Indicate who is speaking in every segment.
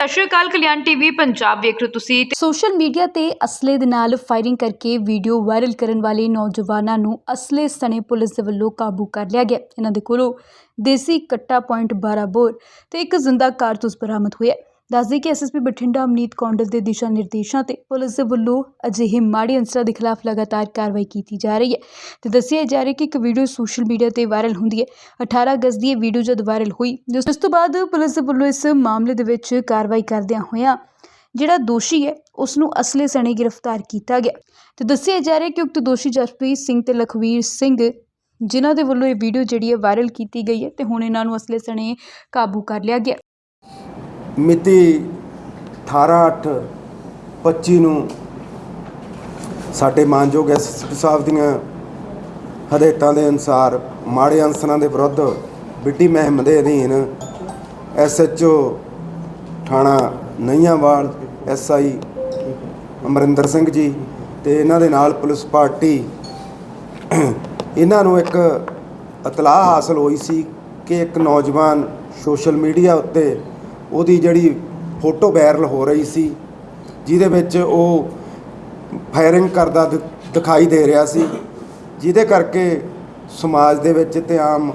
Speaker 1: ਸਤਿ ਸ਼੍ਰੀ ਅਕਾਲ, ਕਲਿਆਣ ਟੀਵੀ, ਪੰਜਾਬ ਵੇਖ ਰਹੇ ਹੋ ਤੁਸੀਂ
Speaker 2: ਸੋਸ਼ਲ ਮੀਡੀਆ ਤੇ ਅਸਲੇ ਦੇ ਨਾਲ ਫਾਇਰਿੰਗ ਕਰਕੇ ਵੀਡੀਓ ਵਾਇਰਲ ਕਰਨ ਵਾਲੇ ਨੌਜਵਾਨਾਂ ਨੂੰ ਅਸਲੇ ਸਣੇ ਪੁਲਿਸ ਦੇ ਵੱਲੋਂ ਕਾਬੂ ਕਰ ਲਿਆ ਗਿਆ। ਇਹਨਾਂ ਦੇ ਕੋਲੋਂ ਦੇਸੀ ਕੱਟਾ ਪੁਆਇੰਟ 12 ਬੋਰ ਤੇ ਇੱਕ ਜ਼ਿੰਦਾ ਕਾਰਤੂਸ ਬਰਾਮਦ ਹੋਇਆ ਦੱਸਦੇ ਕਿ ਐਸਐਸਪੀ ਬਠਿੰਡਾ ਅਮਨੀਤ ਕੌਂਡਲ ਦੇ ਦਿਸ਼ਾ ਨਿਰਦੇਸ਼ਾਂ ਤੇ ਪੁਲਿਸ ਦੇ ਵੱਲੋਂ ਅਜਿਹੇ ਮਾੜੇ ਅੰਸਰਾਂ ਦੇ ਖਿਲਾਫ ਲਗਾਤਾਰ ਕਾਰਵਾਈ ਕੀਤੀ ਜਾ ਰਹੀ ਹੈ ਤੇ ਦੱਸਿਆ ਜਾ ਰਿਹਾ ਕਿ ਇੱਕ ਵੀਡੀਓ ਸੋਸ਼ਲ ਮੀਡੀਆ ਤੇ ਵਾਇਰਲ ਹੁੰਦੀ ਹੈ। 18 ਅਗਸਤ ਦੀ ਇਹ ਵੀਡੀਓ ਜਦ ਵਾਇਰਲ ਹੋਈ ਜਿਸ ਉਸ ਤੋਂ ਬਾਅਦ ਪੁਲਿਸ ਦੇ ਵੱਲੋਂ ਇਸ ਮਾਮਲੇ ਦੇ ਵਿੱਚ ਕਾਰਵਾਈ ਕਰਦਿਆਂ ਹੋਇਆਂ ਜਿਹੜਾ ਦੋਸ਼ੀ ਹੈ ਉਸ ਨੂੰ ਅਸਲੇ ਸਣੇ ਗ੍ਰਿਫਤਾਰ ਕੀਤਾ ਗਿਆ। ਤੇ ਦੱਸਿਆ ਜਾ ਰਿਹਾ ਕਿ ਉਕਤ ਦੋਸ਼ੀ ਜਸਪ੍ਰੀਤ ਸਿੰਘ ਤੇ ਲਖਵੀਰ ਸਿੰਘ, ਜਿਨ੍ਹਾਂ ਦੇ ਵੱਲੋਂ ਇਹ ਵੀਡੀਓ ਜਿਹੜੀ ਹੈ ਵਾਇਰਲ ਕੀਤੀ ਗਈ ਹੈ ਤੇ ਹੁਣ ਇਹਨਾਂ ਨੂੰ ਅਸਲੇ ਸਣੇ ਕਾਬੂ ਕਰ ਲਿਆ ਗਿਆ।
Speaker 3: ਮਿਤੀ 18/8/25 ਨੂੰ ਸਾਡੇ ਮਾਨਯੋਗ ਐਸਐਸਪੀ ਸਾਹਿਬ ਦੀਆਂ ਹਦਾਇਤਾਂ ਦੇ ਅਨੁਸਾਰ ਮਾੜੇ ਅਨਸਰਾਂ ਦੇ ਵਿਰੁੱਧ ਬਿੱਟੀ ਮਹਿਮ ਦੇ ਅਧੀਨ ਐਸਐਚਓ ਥਾਣਾ ਨਈਆਂਵਾਲ ਐਸਆਈ ਅਮਰਿੰਦਰ ਸਿੰਘ ਜੀ ਤੇ ਇਹਨਾਂ ਦੇ ਨਾਲ ਪੁਲਿਸ ਪਾਰਟੀ ਇਹਨਾਂ ਨੂੰ ਇੱਕ ਇਤਲਾਹ ਹਾਸਲ ਹੋਈ ਸੀ ਕਿ ਇੱਕ ਨੌਜਵਾਨ ਸੋਸ਼ਲ ਮੀਡੀਆ ਉੱਤੇ ਉਹਦੀ ਜਿਹੜੀ ਫੋਟੋ ਵਾਇਰਲ ਹੋ ਰਹੀ ਸੀ, ਜਿਹਦੇ ਵਿੱਚ ਉਹ ਫਾਇਰਿੰਗ ਕਰਦਾ ਦਿਖਾਈ ਦੇ ਰਿਹਾ ਸੀ, ਜਿਹਦੇ ਕਰਕੇ ਸਮਾਜ ਦੇ ਵਿੱਚ ਤੇ ਆਮ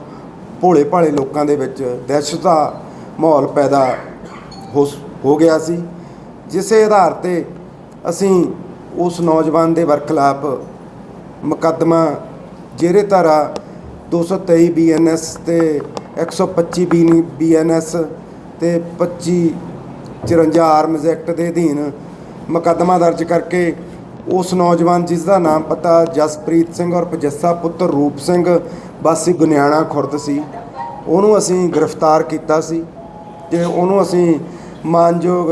Speaker 3: ਭੋਲੇ ਭਾਲੇ ਲੋਕਾਂ ਦੇ ਵਿੱਚ ਦਹਿਸ਼ਤ ਦਾ ਮਾਹੌਲ ਪੈਦਾ ਹੋ ਸ- ਹੋ ਗਿਆ ਸੀ। ਜਿਸੇ ਆਧਾਰ ਤੇ ਅਸੀਂ ਉਸ ਨੌਜਵਾਨ ਦੇ ਵਰਖਲਾਪ ਮੁਕੱਦਮਾ ਜਿਹੜੇ ਧਾਰਾ 223 ਬੀਐਨਐਸ ਤੇ 125 ਬੀ ਬੀਐਨਐਸ ਤੇ 25 54 ਆਰਮਜ਼ ਐਕਟ ਦੇ ਅਧੀਨ ਮੁਕੱਦਮਾ ਦਰਜ ਕਰਕੇ ਉਸ ਨੌਜਵਾਨ ਜਿਸ ਦਾ ਨਾਮ ਪਤਾ ਜਸਪ੍ਰੀਤ ਸਿੰਘ ਔਰ ਪਜੱਸਾ ਪੁੱਤਰ ਰੂਪ ਸਿੰਘ, ਵਾਸੀ ਗੁਨਿਆਣਾ ਖੁਰਦ ਸੀ। ਉਹਨੂੰ ਅਸੀਂ ਗ੍ਰਿਫਤਾਰ ਕੀਤਾ ਸੀ ਤੇ ਉਹਨੂੰ ਅਸੀਂ ਮਾਨਯੋਗ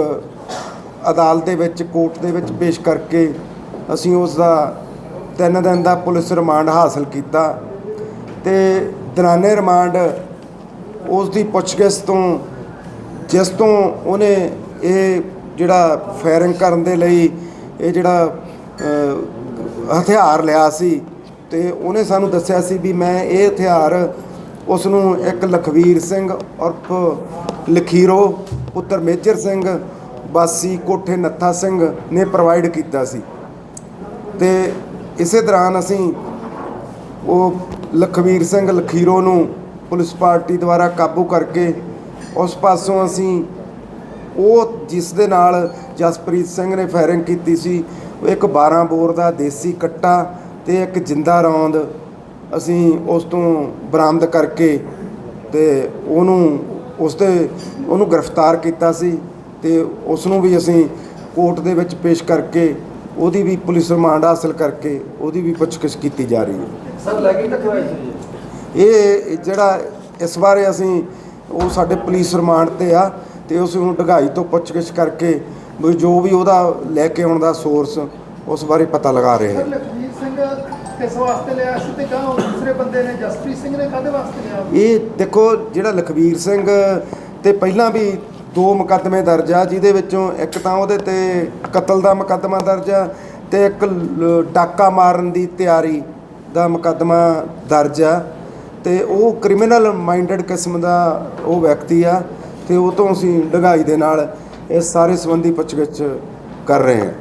Speaker 3: ਅਦਾਲਤ ਦੇ ਵਿੱਚ, ਕੋਰਟ ਦੇ ਵਿੱਚ ਪੇਸ਼ ਕਰਕੇ ਅਸੀਂ ਉਸ ਦਾ ਤਿੰਨ ਦਿਨ ਦਾ ਪੁਲਿਸ ਰਿਮਾਂਡ ਹਾਸਲ ਕੀਤਾ ਤੇ ਦਰਾਨੇ ਰਿਮਾਂਡ ਉਸ ਦੀ ਪੁੱਛਗਿੱਛ ਤੋਂ ਜਿਸ ਤੋਂ ਉਹਨੇ ਇਹ ਜਿਹੜਾ ਫਾਇਰਿੰਗ ਕਰਨ ਦੇ ਲਈ ਇਹ ਜਿਹੜਾ ਹਥਿਆਰ ਲਿਆ ਸੀ ਤੇ ਉਹਨੇ ਸਾਨੂੰ ਦੱਸਿਆ ਸੀ ਵੀ ਮੈਂ ਇਹ ਹਥਿਆਰ ਉਸ ਨੂੰ ਇੱਕ ਲਖਵੀਰ ਸਿੰਘ ਉਰਫ ਲਖੀਰੋ, ਪੁੱਤਰ ਮੇਜਰ ਸਿੰਘ, ਵਾਸੀ ਕੋਠੇ ਨੱਥਾ ਸਿੰਘ ਨੇ ਪ੍ਰੋਵਾਈਡ ਕੀਤਾ ਸੀ। ਤੇ ਇਸੇ ਦੌਰਾਨ ਅਸੀਂ ਉਹ ਲਖਵੀਰ ਸਿੰਘ ਲਖੀਰੋ ਨੂੰ ਪੁਲਿਸ ਪਾਰਟੀ ਦੁਆਰਾ ਕਾਬੂ ਕਰਕੇ ਉਸ ਪਾਸੋਂ ਅਸੀਂ ਉਹ ਜਿਸ ਦੇ ਨਾਲ ਜਸਪ੍ਰੀਤ ਸਿੰਘ ਨੇ ਫਾਇਰਿੰਗ ਕੀਤੀ ਸੀ ਇੱਕ 12 ਬੋਰ ਦਾ ਦੇਸੀ ਕੱਟਾ ਤੇ ਇੱਕ ਜਿੰਦਾ ਰੌਂਦ ਅਸੀਂ ਉਸ ਤੋਂ ਬਰਾਮਦ ਕਰਕੇ ਤੇ ਉਹਨੂੰ ਉਸ ਤੇ ਉਹਨੂੰ ਗ੍ਰਿਫਤਾਰ ਕੀਤਾ ਸੀ ਤੇ ਉਸ ਨੂੰ ਵੀ ਅਸੀਂ ਕੋਰਟ ਦੇ ਵਿੱਚ ਪੇਸ਼ ਕਰਕੇ ਉਹਦੀ ਵੀ ਪੁਲਿਸ ਰਿਮਾਂਡ ਹਾਸਲ ਕਰਕੇ ਉਹਦੀ ਵੀ ਪੁੱਛਗਿੱਛ ਕੀਤੀ ਜਾ ਰਹੀ ਹੈ।
Speaker 4: ਸਰ ਲੱਗੀ ਸੀ
Speaker 3: ਇਹ ਜਿਹੜਾ ਇਸ ਬਾਰੇ ਅਸੀਂ ਉਹ ਸਾਡੇ ਪੁਲਿਸ ਰਿਮਾਂਡ ਤੇ ਆ ਤੇ ਉਸ ਨੂੰ ਢਗਾਈ ਤੋਂ ਪੁੱਛਗਿੱਛ ਕਰਕੇ ਵੀ ਜੋ ਵੀ ਉਹਦਾ ਲੈ ਕੇ ਆਉਣ ਦਾ ਸੋਰਸ ਉਸ ਬਾਰੇ ਪਤਾ ਲਗਾ ਰਹੇ ਹਾਂ।
Speaker 4: ਲਖਵੀਰ ਸਿੰਘ ਕਿਸ ਵਾਸਤੇ ਲਿਆ ਸੀ ਤੇ ਕਹਾਂ ਦੂਸਰੇ ਬੰਦੇ ਨੇ ਜਸਪ੍ਰੀਤ ਸਿੰਘ ਨੇ ਕਾਹਦੇ ਵਾਸਤੇ ਲਿਆ?
Speaker 3: ਇਹ ਦੇਖੋ ਜਿਹੜਾ ਲਖਵੀਰ ਸਿੰਘ ਤੇ ਪਹਿਲਾਂ ਵੀ ਦੋ ਮੁਕੱਦਮੇ ਦਰਜ ਆ ਜਿਹਦੇ ਵਿੱਚੋਂ ਇੱਕ ਤਾਂ ਉਹਦੇ ਤੇ ਕਤਲ ਦਾ ਮੁਕੱਦਮਾ ਦਰਜ ਆ ਤੇ ਇੱਕ ਡਾਕਾ ਮਾਰਨ ਦੀ ਤਿਆਰੀ ਦਾ ਮੁਕੱਦਮਾ ਦਰਜ ਆ। ਤੇ ਉਹ ਕ੍ਰਿਮੀਨਲ ਮਾਈਂਡਡ ਕਿਸਮ ਦਾ ਉਹ ਵਿਅਕਤੀ ਆ ਤੇ ਉਹ ਤੋਂ ਅਸੀਂ ਡਗਾਈ ਦੇ ਨਾਲ ਇਹ ਸਾਰੇ ਸੰਬੰਧੀ ਪੁੱਛਗਿੱਛ ਕਰ ਰਹੇ ਹਾਂ।